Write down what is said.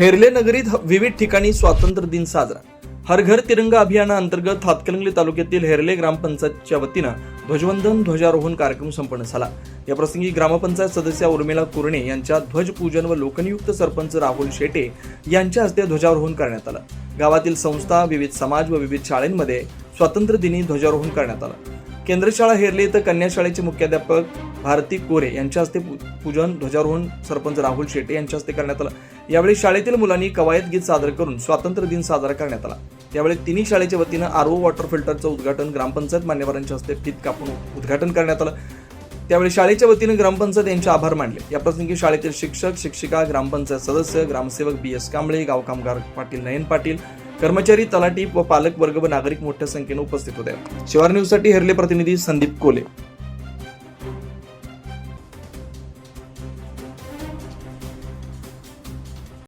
हेरले नगरीत विविध ठिकाणी स्वातंत्र्य दिन साजरा. हर घर तिरंगा अभियानाअंतर्गत हातकणंगले तालुक्यातील हेरले ग्रामपंचायतच्या वतीनं ध्वजवंदन ध्वजारोहण कार्यक्रम संपन्न झाला. या प्रसंगी ग्रामपंचायत सदस्या उर्मिला कुरणे यांच्या ध्वजपूजन व लोकनियुक्त सरपंच राहुल शेटे यांच्या हस्ते ध्वजारोहण करण्यात आलं. गावातील संस्था विविध समाज व विविध शाळेंमध्ये स्वातंत्र्य दिनी ध्वजारोहण करण्यात आलं. केंद्रशाळा हेरली इथं कन्या शाळेचे मुख्याध्यापक भारती कोरे यांच्या हस्ते पू- पूजन ध्वजारोहण सरपंच राहुल शेटे यांच्या हस्ते करण्यात आलं. यावेळी शाळेतील मुलांनी कवायत गीत सादर करून स्वातंत्र्य दिन साजरा करण्यात आला. त्यावेळी तिन्ही शाळेच्या वतीनं आरओ वॉटर फिल्टरचं उद्घाटन ग्रामपंचायत मान्यवरांच्या हस्ते फीत कापून उद्घाटन करण्यात आलं. त्यावेळी शाळेच्या वतीनं ग्रामपंचायत यांचे आभार मानले. या प्रसंगी शाळेतील शिक्षक शिक्षिका ग्रामपंचायत सदस्य ग्रामसेवक बी एस कांबळे गाव कामगार पाटील नयन पाटील कर्मचारी तलाठी व पालक वर्ग व नागरिक मोठ्या संख्येने उपस्थित होते. शिवार न्यूजसाठी हेरले प्रतिनिधी संदीप कोले.